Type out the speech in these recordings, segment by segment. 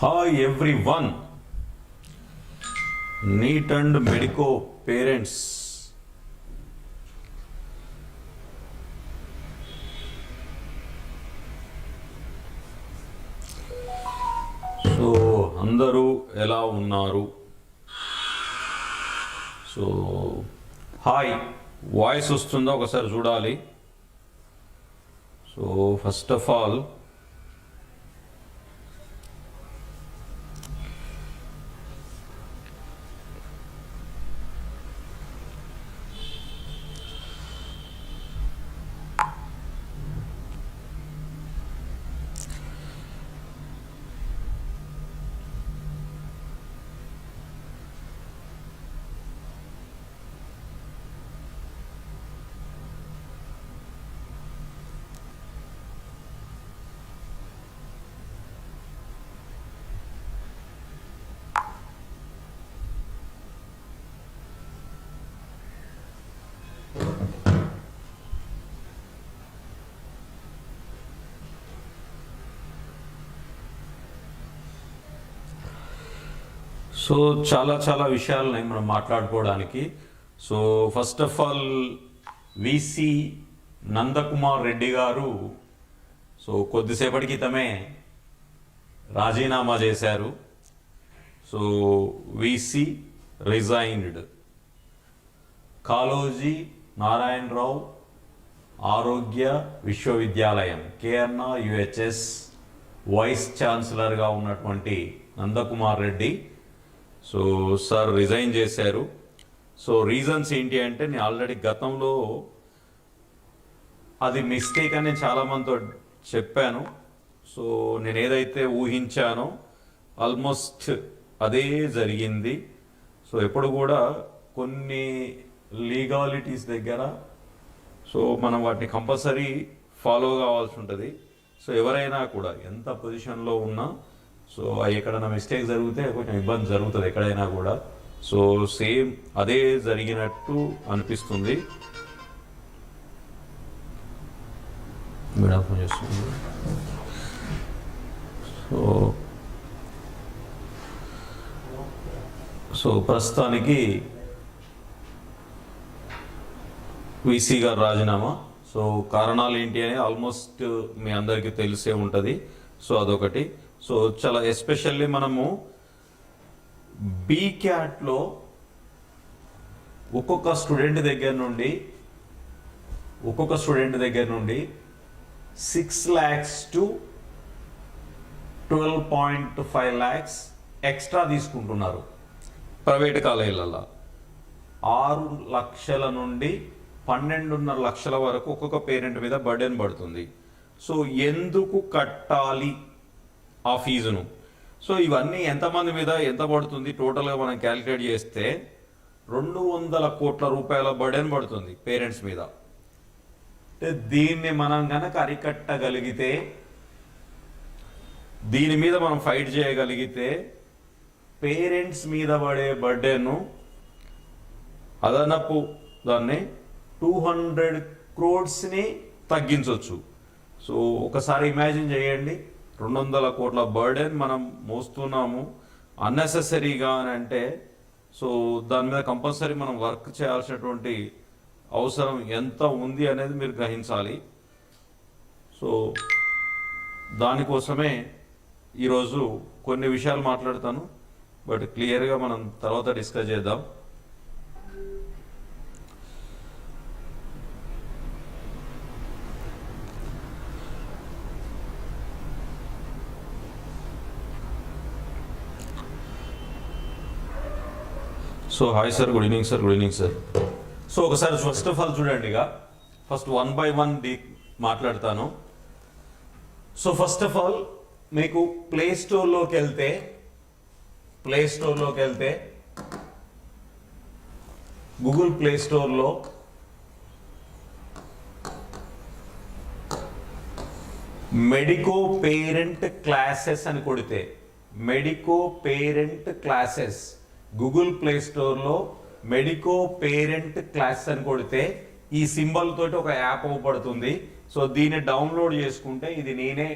Hi everyone NEET and medico parents so అందరూ ఎలా ఉన్నారు? సో హాయ్ వాయిస్ వస్తుందా? ఒకసారి చూడాలి. So first of all so చాలా చాలా విషయాలు మనం మాట్లాడుకోవడానికి. So first of all VC Nandakumar Reddy garu so కొద్దిసేపటి క్రితమే రాజీనామా చేశారు. So VC resigned. Kaloji Narayanarao ఆరోగ్య విశ్వవిద్యాలయం కేఎన్ఆ యుహెచ్ఎస్ వైస్ ఛాన్సలర్గా ఉన్నటువంటి Nandakumar Reddy so sir resign చేశారు. సో రీజన్స్ ఏంటి అంటే నేను ఆల్రెడీ గతంలో అది మిస్టేక్ అని నేను చాలామందితో చెప్పాను. సో నేను ఏదైతే ఊహించానో ఆల్మోస్ట్ అదే జరిగింది. సో ఎప్పుడు కూడా కొన్ని లీగాలిటీస్ దగ్గర సో మనం వాటిని కంపల్సరీ ఫాలో కావాల్సి ఉంటుంది. సో ఎవరైనా కూడా ఎంత పొజిషన్లో ఉన్నా సో ఎక్కడైనా మిస్టేక్ జరిగితే కొంచెం ఇబ్బంది జరుగుతుంది ఎక్కడైనా కూడా. సో సేమ్ అదే జరిగినట్టు అనిపిస్తుంది. చేస్తుంది. సో సో ప్రస్తుతానికి వీసీ గారు రాజీనామా. సో కారణాలు ఏంటి అని ఆల్మోస్ట్ మీ అందరికీ తెలిసే ఉంటుంది. సో అదొకటి. సో చాలా ఎస్పెషల్లీ మనము బీ క్యాట్లో ఒక్కొక్క స్టూడెంట్ దగ్గర నుండి ఒక్కొక్క స్టూడెంట్ దగ్గర నుండి six lakhs to twelve point five lakhs extra తీసుకుంటున్నారు. ప్రైవేట్ కాలేజీలలో ఆరు లక్షల నుండి పన్నెండున్నర లక్షల వరకు ఒక్కొక్క పేరెంట్ మీద బర్డెన్ పడుతుంది. సో ఎందుకు కట్టాలి? ఆ ఫీజును. సో ఇవన్నీ ఎంతమంది మీద ఎంత పడుతుంది? టోటల్గా మనం క్యాలిక్యులేట్ చేస్తే రెండు వందల కోట్ల రూపాయల బర్డెన్ పడుతుంది పేరెంట్స్ మీద. అంటే దీన్ని మనం గనక అరికట్టగలిగితే దీని మీద మనం ఫైట్ చేయగలిగితే పేరెంట్స్ మీద పడే బర్డెను అదనపు దాన్ని టూ హండ్రెడ్ క్రోడ్స్ని తగ్గించవచ్చు సో ఒకసారి ఇమాజిన్ చేయండి. రెండు వందల కోట్ల బర్డెన్ మనం మోస్తున్నాము. అన్నెసెసరీగా అని అంటే సో దాని మీద కంపల్సరీ మనం వర్క్ చేయాల్సినటువంటి అవసరం ఎంత ఉంది అనేది మీరు గ్రహించాలి. సో దానికోసమే ఈరోజు కొన్ని విషయాలు మాట్లాడతాను. బట్ క్లియర్గా మనం తర్వాత డిస్కస్ చేద్దాం. So hi sir good evening sir good evening sir so ఒకసారి ఫస్ట్ ఆఫ్ ఆల్ చూడండి ఇక. First one by one the మాట్లాడతాను. సో ఫస్ట్ ఆఫ్ ఆల్ మీకు ప్లే స్టోర్లోకి వెళ్తే ప్లే స్టోర్లోకి వెళ్తే గూగుల్ ప్లే స్టోర్లో మెడికో పేరెంట్ క్లాసెస్ అని కొడితే Medico parent classes Google play స్టోర్లో మెడికో పేరెంట్ క్లాస్ అని కొడితే ఈ సింబల్ తోటి ఒక యాప్ అవపడుతుంది. సో దీన్ని డౌన్లోడ్ చేసుకుంటే ఇది నేనే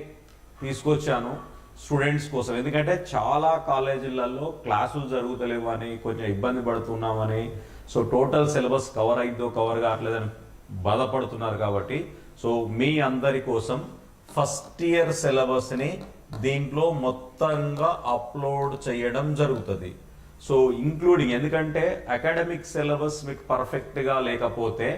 తీసుకొచ్చాను స్టూడెంట్స్ కోసం. ఎందుకంటే చాలా కాలేజీలలో క్లాసులు జరుగుతలేవు అని కొంచెం ఇబ్బంది పడుతున్నామని సో టోటల్ సిలబస్ కవర్ అయిద్దో కవర్ కావట్లేదని బాధపడుతున్నారు కాబట్టి. సో మీ అందరి కోసం ఫస్ట్ ఇయర్ సిలబస్ని దీంట్లో మొత్తంగా అప్లోడ్ చేయడం జరుగుతుంది. సో ఇంక్లూడింగ్ ఎందుకంటే అకాడమిక్ సిలబస్ మీకు పర్ఫెక్ట్గా లేకపోతే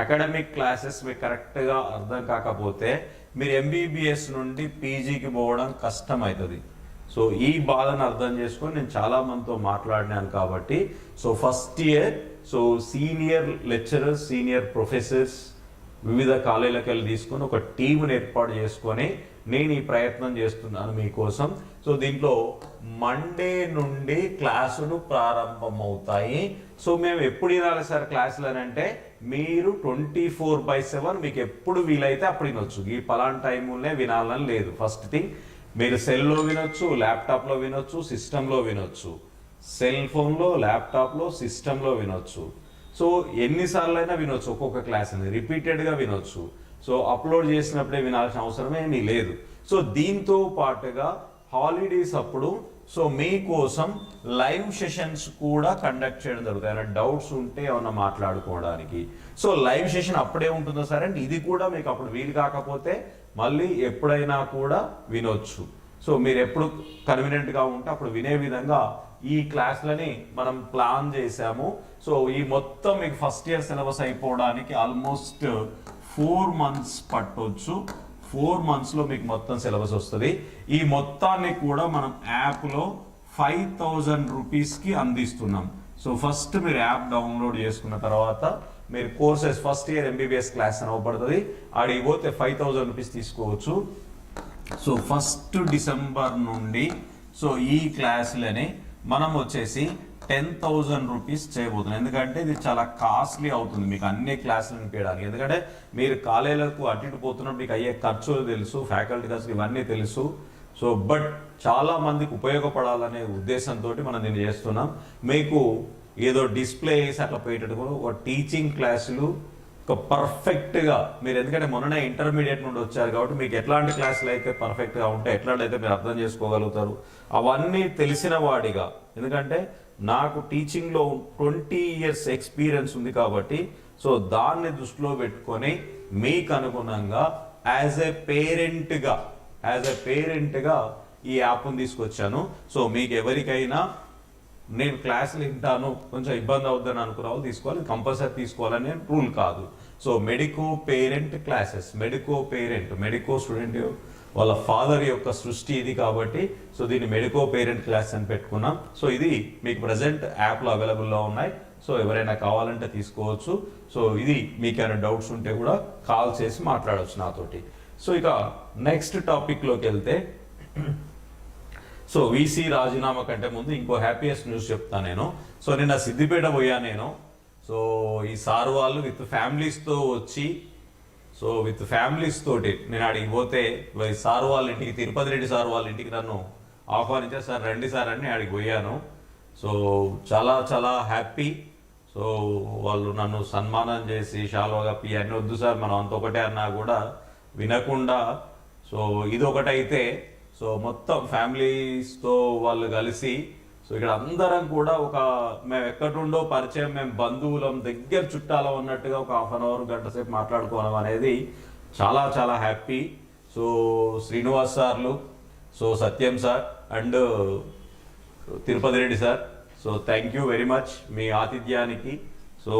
అకాడమిక్ క్లాసెస్ మీకు కరెక్ట్గా అర్థం కాకపోతే మీరు ఎంబీబీఎస్ నుండి పీజీకి పోవడం కష్టం అవుతుంది సో ఈ బాధను అర్థం చేసుకొని నేను చాలా మందితో మాట్లాడినాను కాబట్టి so first year so senior lecturers senior professors వివిధ కాలేజీలకు వెళ్ళి తీసుకొని ఒక టీంని ఏర్పాటు చేసుకొని నేను ఈ ప్రయత్నం చేస్తున్నాను మీకోసం. సో దీంట్లో మండే నుండి క్లాసులు ప్రారంభమవుతాయి. సో మేము ఎప్పుడు వినాలి సార్ క్లాసులు అని అంటే మీరు ట్వంటీ ఫోర్ బై సెవెన్ మీకు ఎప్పుడు వీలైతే అప్పుడు వినొచ్చు. ఈ పలాన్ టైములనే వినాలని లేదు. ఫస్ట్ థింగ్ మీరు సెల్లో వినొచ్చు ల్యాప్టాప్లో వినొచ్చు సిస్టంలో వినొచ్చు. సెల్ ఫోన్లో ల్యాప్టాప్లో సిస్టంలో వినొచ్చు. సో ఎన్నిసార్లు అయినా వినొచ్చు ఒక్కొక్క క్లాస్ అని రిపీటెడ్గా వినొచ్చు. సో అప్లోడ్ చేసినప్పుడే వినాల్సిన అవసరమే ఏమీ లేదు. సో దీంతో పాటుగా హాలిడేస్ అప్పుడు సో మీకోసం లైవ్ సెషన్స్ కూడా కండక్ట్ చేయడం జరుగుతుంది. ఏమైనా డౌట్స్ ఉంటే ఏమన్నా మాట్లాడుకోవడానికి. సో లైవ్ సెషన్ అప్పుడే ఉంటుందో సరే అండి? ఇది కూడా మీకు అప్పుడు వీలు కాకపోతే మళ్ళీ ఎప్పుడైనా కూడా వినొచ్చు. సో మీరు ఎప్పుడు కన్వీనియంట్గా ఉంటే అప్పుడు వినే విధంగా ఈ క్లాస్లని మనం ప్లాన్ చేశాము. సో ఈ మొత్తం మీకు ఫస్ట్ ఇయర్ సిలబస్ అయిపోవడానికి ఆల్మోస్ట్ ఫోర్ మంత్స్ పట్టొచ్చు. ఫోర్ మంత్స్లో మీకు మొత్తం సిలబస్ వస్తుంది. ఈ మొత్తాన్ని కూడా మనం యాప్లో ఫైవ్ థౌజండ్ రూపీస్కి అందిస్తున్నాం. సో ఫస్ట్ మీరు యాప్ డౌన్లోడ్ చేసుకున్న తర్వాత మీరు courses first year MBBS class అని అవపడుతుంది. ఆడికి పోతే ఫైవ్ థౌజండ్ రూపీస్ తీసుకోవచ్చు. సో ఫస్ట్ డిసెంబర్ నుండి సో ఈ క్లాసులని మనం వచ్చేసి టెన్ థౌజండ్ రూపీస్ చేయబోతున్నాం. ఎందుకంటే ఇది చాలా కాస్ట్లీ అవుతుంది. మీకు అన్ని క్లాసులు వినిపించడానికి ఎందుకంటే మీరు కాలేజీలకు అటు ఇటు పోతున్నప్పుడు మీకు అయ్యే ఖర్చులు తెలుసు ఫ్యాకల్టీ ఖర్చులు ఇవన్నీ తెలుసు. సో బట్ చాలా మందికి ఉపయోగపడాలనే ఉద్దేశంతో మనం దీన్ని చేస్తున్నాం. మీకు ఏదో డిస్ప్లే వేసి అట్లా పోయేటట్టు కూడా ఒక టీచింగ్ క్లాసులు ఒక పర్ఫెక్ట్గా మీరు ఎందుకంటే మొన్ననే ఇంటర్మీడియట్ నుండి వచ్చారు కాబట్టి మీకు ఎట్లాంటి క్లాసులు అయితే పర్ఫెక్ట్గా ఉంటాయి ఎట్లాంటి అయితే మీరు అర్థం చేసుకోగలుగుతారు. అవన్నీ తెలిసిన వాడిగా. ఎందుకంటే నాకు టీచింగ్లో ట్వంటీ ఇయర్స్ ఎక్స్పీరియన్స్ ఉంది కాబట్టి సో దాన్ని దృష్టిలో పెట్టుకొని మీకు అనుగుణంగా యాజ్ ఎ పేరెంట్గా యాజ్ ఎ పేరెంట్గా ఈ యాప్ను తీసుకొచ్చాను. సో మీకు ఎవరికైనా నేను క్లాసులు వింటాను కొంచెం ఇబ్బంది అవుద్దని అనుకున్న వాళ్ళు తీసుకోవాలి కంపల్సరీ తీసుకోవాలనే రూల్ కాదు. So medico parent classes medico parent medico student వాళ్ళ ఫాదర్ యొక్క సృష్టి ఇది కాబట్టి సో దీన్ని మెడికో పేరెంట్ క్లాస్ అని పెట్టుకున్నాం. సో ఇది మీకు ప్రజెంట్ యాప్లో అవైలబుల్లో ఉన్నాయి. సో ఎవరైనా కావాలంటే తీసుకోవచ్చు. సో ఇది మీకు డౌట్స్ ఉంటే కూడా కాల్ చేసి మాట్లాడవచ్చు నాతోటి. సో ఇక నెక్స్ట్ టాపిక్లోకి వెళ్తే సో వీసీ రాజీనామా కంటే ముందు ఇంకో హ్యాపీయెస్ట్ న్యూస్ చెప్తాను నేను. సో నిన్న సిద్దిపేట పోయా నేను. సో ఈ సార్ వాళ్ళు విత్ ఫ్యామిలీస్తో వచ్చి సో విత్ ఫ్యామిలీస్ తోటి నేను అడిగి పోతే ఈ సార్ వాళ్ళ ఇంటికి తిరుపతి రెడ్డి సార్ వాళ్ళ ఇంటికి నన్ను ఆహ్వానించారు సార్ రండి సార్ అని అడిగి పోయాను. సో చాలా చాలా హ్యాపీ సో వాళ్ళు నన్ను సన్మానం చేసి షాల్వా కప్పి అన్నీ వద్దు సార్ మనం అంత ఒకటే అన్నా కూడా వినకుండా. సో ఇది ఒకటైతే సో మొత్తం ఫ్యామిలీస్తో వాళ్ళు కలిసి సో ఇక్కడ అందరం కూడా ఒక మేము ఎక్కడుండో పరిచయం మేము బంధువులం దగ్గర చుట్టాలం ఉన్నట్టుగా ఒక హాఫ్ అన్ అవర్ గంట సేపు మాట్లాడుకోవడం అనేది చాలా చాలా హ్యాపీ. సో శ్రీనివాస్ సార్లు so Satyam sir and Tirupati Reddy sir so thank you very much మీ ఆతిథ్యానికి. సో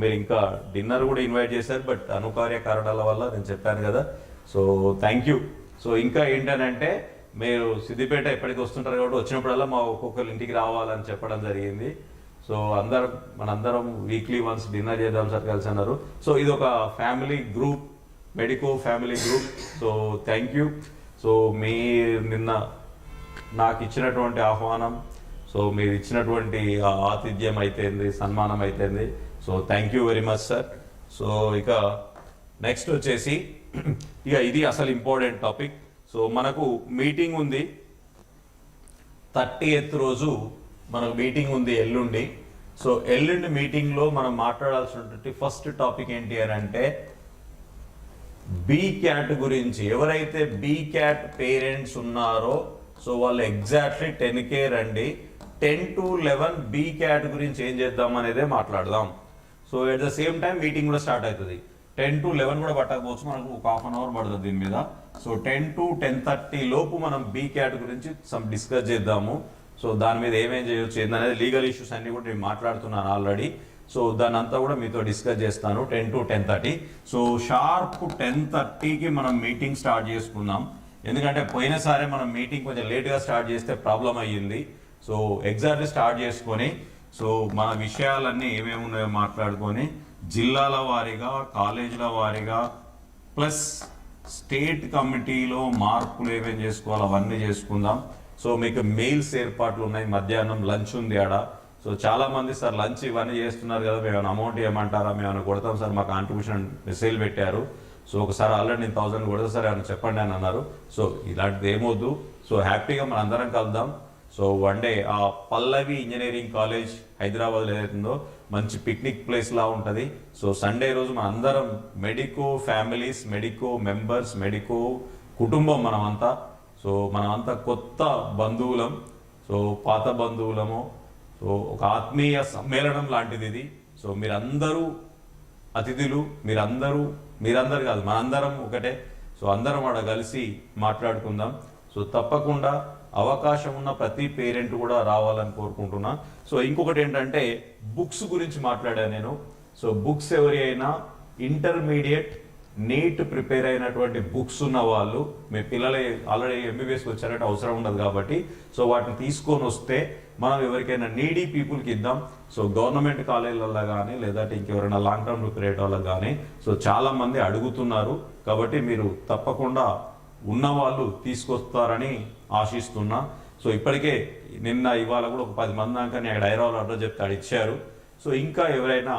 మీరు ఇంకా డిన్నర్ కూడా ఇన్వైట్ చేశారు బట్ అనుకార్య కారణాల వల్ల నేను చెప్పాను కదా. So thank you. సో ఇంకా ఏంటనంటే మీరు సిద్దిపేట ఎప్పటికి వస్తుంటారు కాబట్టి వచ్చినప్పుడల్లా మా ఒక్కొక్కరు ఇంటికి రావాలని చెప్పడం జరిగింది. సో అందరం మనందరం వీక్లీ వన్స్ డిన్నర్ చేద్దాం సార్ కలిసి అన్నారు. సో ఇది ఒక family group medico family group so thank you so మీ నిన్న నాకు ఇచ్చినటువంటి ఆహ్వానం. సో మీరు ఇచ్చినటువంటి ఆతిథ్యం అయితేంది సన్మానం అయితేంది. So thank you very much sir so ఇక నెక్స్ట్ వచ్చేసి ఇక ఇది అసలు ఇంపార్టెంట్ టాపిక్ సో మనకు మీటింగ్ ఉంది. థర్టీ ఎయిత్ రోజు మనకు మీటింగ్ ఉంది ఎల్లుండి. సో ఎల్లుండి మీటింగ్లో మనం మాట్లాడాల్సినటువంటి ఫస్ట్ టాపిక్ ఏంటి అని అంటే బీ క్యాట్ గురించి. ఎవరైతే బీ క్యాట్ పేరెంట్స్ ఉన్నారో సో వాళ్ళు ఎగ్జాక్ట్లీ టెన్ కే రండి ten to eleven B cat గురించి ఏం చేద్దాం అనేదే మాట్లాడదాం. So at the same time meeting కూడా స్టార్ట్ అవుతుంది. టెన్ టు లెవెన్ కూడా పట్టకపోవచ్చు. మనకు ఒక హాఫ్ అన్ అవర్ పడుతుంది దీని మీద. So ten to ten thirty లోపు మనం బీ క్యాట్ గురించి సమ్ డిస్కస్ చేద్దాము. సో దాని మీద ఏమేం చేయొచ్చు ఏందనేది లీగల్ ఇష్యూస్ అన్ని కూడా నేను మాట్లాడుతున్నాను ఆల్రెడీ సో దాని అంతా కూడా మీతో డిస్కస్ చేస్తాను ten to ten thirty so sharp ten థర్టీకి మనం మీటింగ్ స్టార్ట్ చేసుకుందాం ఎందుకంటే పోయినసారి మనం మీటింగ్ కొంచెం లేట్గా స్టార్ట్ చేస్తే ప్రాబ్లం అయ్యింది. సో ఎగ్జాక్ట్లీ స్టార్ట్ చేసుకొని సో మన విషయాలన్నీ ఏమేమి ఉన్నాయో మాట్లాడుకొని జిల్లాల వారీగా కాలేజీల వారీగా ప్లస్ స్టేట్ కమిటీలో మార్పులు ఏమేమి చేసుకోవాలో అవన్నీ చేసుకుందాం. సో మీకు మెయిల్స్ ఏర్పాట్లు ఉన్నాయి. మధ్యాహ్నం లంచ్ ఉంది ఆడ. సో చాలామంది సార్ లంచ్ ఇవన్నీ చేస్తున్నారు కదా మేము అమౌంట్ ఏమంటారా మేము ఏమైనా కొడతాం సార్ మా కాంట్రిబ్యూషన్ మెసేజ్ పెట్టారు. సో ఒకసారి ఆల్రెడీ నేను థౌసండ్ కొడతా సార్ ఏమైనా చెప్పండి అని అన్నారు. సో ఇలాంటిది ఏమొద్దు. సో హ్యాపీగా మనం అందరం కలుద్దాం. సో వన్ డే ఆ పల్లవి ఇంజనీరింగ్ కాలేజ్ హైదరాబాద్ ఏదైతుందో మంచి పిక్నిక్ ప్లేస్ లా ఉంటుంది. సో సండే రోజు మన అందరం medico families medico members medico కుటుంబం మనమంతా. సో మనమంతా కొత్త బంధువులం. సో పాత బంధువులము. సో ఒక ఆత్మీయ సమ్మేళనం లాంటిది ఇది. సో మీరందరూ అతిథులు మీరందరూ మీరందరు కాదు మనందరం ఒకటే. సో అందరం ఆడ కలిసి మాట్లాడుకుందాం. సో తప్పకుండా అవకాశం ఉన్న ప్రతి పేరెంట్ కూడా రావాలని కోరుకుంటున్నా. సో ఇంకొకటి ఏంటంటే బుక్స్ గురించి మాట్లాడాను నేను. సో బుక్స్ ఎవరి అయినా ఇంటర్మీడియట్ నీట్ ప్రిపేర్ అయినటువంటి బుక్స్ ఉన్న వాళ్ళు మీ పిల్లలు ఆల్రెడీ ఎంబీబీఎస్కి వచ్చారంటే అవసరం ఉండదు కాబట్టి సో వాటిని తీసుకొని వస్తే మనం ఎవరికైనా నీడీ పీపుల్కి ఇద్దాం. సో గవర్నమెంట్ కాలేజీలలో కానీ లేదంటే ఇంకెవరైనా లాంగ్ టర్మ్ ప్రిపేర్ వాళ్ళకి కానీ సో చాలామంది అడుగుతున్నారు. కాబట్టి మీరు తప్పకుండా ఉన్న వాళ్ళు తీసుకొస్తారని ఆశిస్తున్నా. సో ఇప్పటికే నిన్న ఇవాళ కూడా ఒక పది మంది దాకా నేను అక్కడ అడ్రస్ చెప్తే ఆడ ఇచ్చారు. సో ఇంకా ఎవరైనా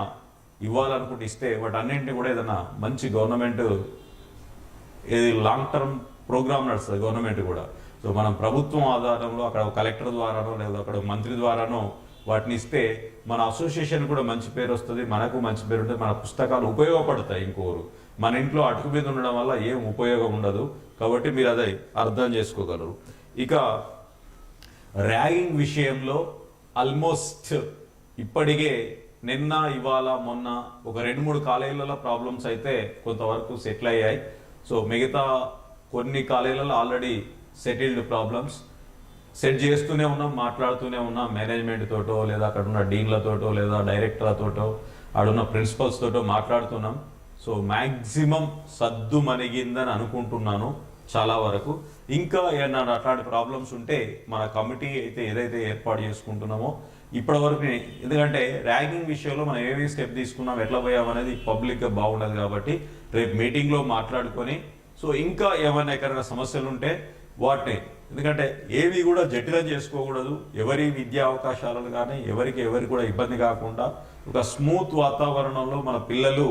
ఇవ్వాలనుకుంటే ఇస్తే వాటన్నింటినీ కూడా ఏదైనా మంచి గవర్నమెంట్ ఇది లాంగ్ టర్మ్ ప్రోగ్రామ్ నడుస్తుంది గవర్నమెంట్ కూడా. సో మనం ప్రభుత్వం ఆధారంలో అక్కడ కలెక్టర్ ద్వారానో లేదా అక్కడ మంత్రి ద్వారానో వాటిని ఇస్తే మన అసోసియేషన్ కూడా మంచి పేరు వస్తుంది మనకు మంచి పేరు ఉంటుంది మన పుస్తకాలు ఉపయోగపడతాయి ఇంకోరు. మన ఇంట్లో అటుకు మీద ఉండడం వల్ల ఏం ఉపయోగం ఉండదు. కాబట్టి మీరు అదే అర్థం చేసుకోగలరు. ఇక ర్యాగింగ్ విషయంలో ఆల్మోస్ట్ ఇప్పటికే నిన్న ఇవాళ మొన్న ఒక రెండు మూడు కాలేజీలలో ప్రాబ్లమ్స్ అయితే కొంతవరకు సెటిల్ అయ్యాయి. సో మిగతా కొన్ని కాలేజీలలో ఆల్రెడీ సెటిల్డ్ ప్రాబ్లమ్స్. సెట్ చేస్తూనే ఉన్నాం మాట్లాడుతూనే ఉన్నాం మేనేజ్మెంట్ తోటో లేదా అక్కడ ఉన్న డీన్లతోటో లేదా డైరెక్టర్లతోటో ఆడున్న ప్రిన్సిపల్స్ తోటో మాట్లాడుతున్నాం. సో మ్యాక్సిమం సద్దు మణిగిందని అనుకుంటున్నాను చాలా వరకు. ఇంకా ఏమన్నా అట్లాంటి ప్రాబ్లమ్స్ ఉంటే మన కమిటీ అయితే ఏదైతే ఏర్పాటు చేసుకుంటున్నామో ఇప్పటివరకు ఎందుకంటే ర్యాగింగ్ విషయంలో మనం ఏవి స్టెప్ తీసుకున్నాం ఎట్లా పోయాం అనేది పబ్లిక్గా బాగుండదు కాబట్టి రేపు మీటింగ్లో మాట్లాడుకొని సో ఇంకా ఏమైనా ఎక్కడైనా సమస్యలు ఉంటే వాటిని. ఎందుకంటే ఏవి కూడా జటిలం చేసుకోకూడదు. ఎవరి విద్యా అవకాశాలను కానీ ఎవరికి ఎవరికి కూడా ఇబ్బంది కాకుండా ఒక స్మూత్ వాతావరణంలో మన పిల్లలు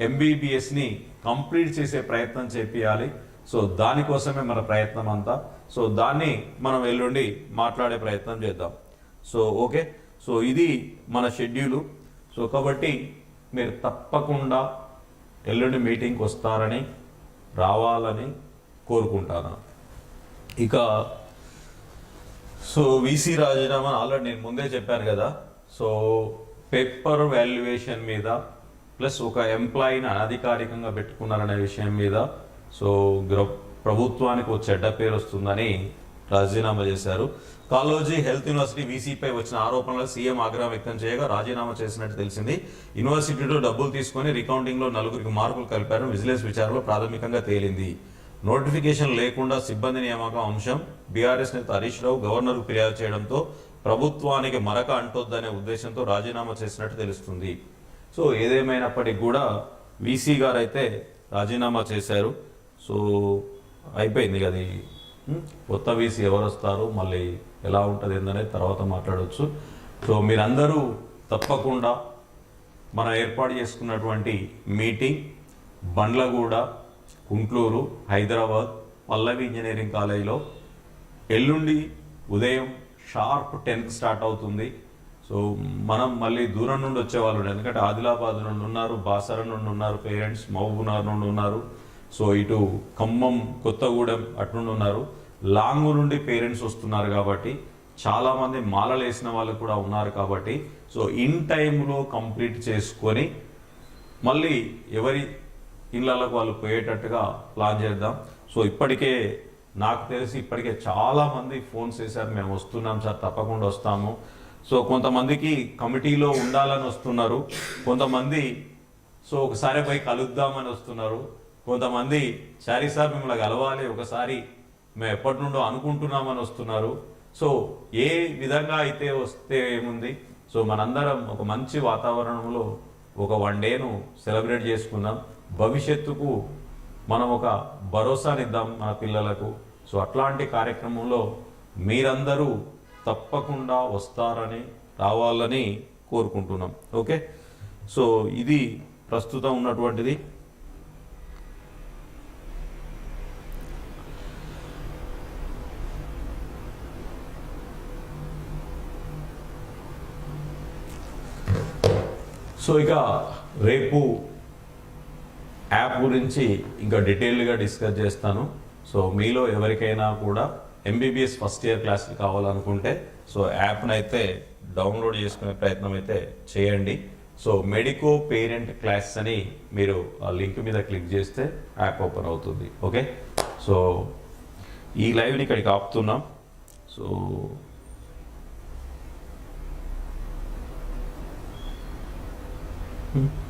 ఎంబీబీఎస్ని కంప్లీట్ చేసే ప్రయత్నం చేపియాలి. సో దానికోసమే మన ప్రయత్నం అంతా. సో దాన్ని మనం ఎల్లుండి మాట్లాడే ప్రయత్నం చేద్దాం. So okay. సో ఇది మన షెడ్యూలు. సో కాబట్టి మీరు తప్పకుండా ఎల్లుండి మీటింగ్కి వస్తారని రావాలని కోరుకుంటాను. ఇక సో వీసీ రాజీనామా ఆల్రెడీ నేను ముందే చెప్పాను కదా. సో పేపర్ వాల్యుయేషన్ మీద ప్లస్ ఒక ఎంప్లాయీని అనధికారికంగా పెట్టుకున్నారనే విషయం మీద సో గ్ర- ప్రభుత్వానికి ఒక చెడ్డ పేరు వస్తుందని రాజీనామా చేశారు. కాలోజీ హెల్త్ యూనివర్సిటీ వీసీపై వచ్చిన ఆరోపణలు సీఎం ఆగ్రహం వ్యక్తం చేయగా రాజీనామా చేసినట్టు తెలిసింది. యూనివర్సిటీలో డబ్బులు తీసుకొని రికౌంటింగ్లో నలుగురికి మార్కులు కలిపారు. విజిలెన్స్ విచారణలో ప్రాథమికంగా తేలింది. నోటిఫికేషన్ లేకుండా సిబ్బంది నియామకం అంశం బీఆర్ఎస్ నేత హరీష్ రావు గవర్నర్కు ఫిర్యాదు చేయడంతో ప్రభుత్వానికి మరక అంటొద్దనే ఉద్దేశంతో రాజీనామా చేసినట్టు తెలుస్తుంది. సో ఏదేమైనప్పటికీ కూడా వీసీ గారు అయితే రాజీనామా చేశారు సో అయిపోయింది ఇది. ఉం? కొత్త వీసీ ఎవరు వస్తారు మళ్ళీ ఎలా ఉంటుంది ఏందనేది తర్వాత మాట్లాడవచ్చు సో మీరందరూ తప్పకుండా మనం ఏర్పాటు చేసుకున్నటువంటి మీటింగ్ బండ్లగూడ కుంట్లూరు హైదరాబాద్ పల్లవి ఇంజనీరింగ్ కాలేజీలో ఎల్లుండి ఉదయం షార్ప్ టెన్త్ స్టార్ట్ అవుతుంది సో మనం మళ్ళీ దూరం నుండి వచ్చేవాళ్ళు ఎందుకంటే ఆదిలాబాద్ నుండి ఉన్నారు బాసర నుండి ఉన్నారు పేరెంట్స్ మహబూబ్నగర్ నుండి ఉన్నారు. సో ఇటు ఖమ్మం కొత్తగూడెం అటునుండి ఉన్నారు. లాంగ్ నుండి పేరెంట్స్ వస్తున్నారు కాబట్టి చాలామంది మాలలు వేసిన వాళ్ళు కూడా ఉన్నారు కాబట్టి సో ఇన్ టైంలో కంప్లీట్ చేసుకొని మళ్ళీ ఎవరి ఇళ్ళకు వాళ్ళు పోయేటట్టుగా ప్లాన్ చేద్దాం. సో ఇప్పటికే నాకు తెలిసి ఇప్పటికే చాలామంది ఫోన్స్ చేశారు మేము వస్తున్నాం సార్ తప్పకుండా వస్తాము. సో కొంతమందికి కమిటీలో ఉండాలని వస్తున్నారు. కొంతమంది సో ఒకసారి పోయి కలుద్దామని వస్తున్నారు. కొంతమంది సారీ సార్ మిమ్మల్ని కలవాలి ఒకసారి మేము ఎప్పటి నుండో అనుకుంటున్నామని వస్తున్నారు. సో ఏ విధంగా అయితే వస్తే ఏముంది? సో మనందరం ఒక మంచి వాతావరణంలో ఒక వన్ డేను సెలబ్రేట్ చేసుకుందాం భవిష్యత్తుకు మనం ఒక భరోసానిద్దాం మన పిల్లలకు. సో అట్లాంటి కార్యక్రమంలో మీరందరూ తప్పకుండా వస్తారని రావాలని కోరుకుంటున్నాం. ఓకే? సో ఇది ప్రస్తుతం ఉన్నటువంటిది. సో ఇక రేపు యాప్ గురించి ఇంకా డీటెయిల్గా డిస్కస్ చేస్తాను. సో మీలో ఎవరికైనా కూడా ఎంబీబీఎస్ ఫస్ట్ ఇయర్ క్లాసులు కావాలనుకుంటే సో యాప్ను అయితే డౌన్లోడ్ చేసుకునే ప్రయత్నం అయితే చేయండి. సో మెడికో పేరెంట్ క్లాస్ అని మీరు ఆ లింక్ మీద క్లిక్ చేస్తే యాప్ ఓపెన్ అవుతుంది. ఓకే? సో ఈ లైవ్ని ఇక్కడికి ఆపుతున్నాం. So Hmm.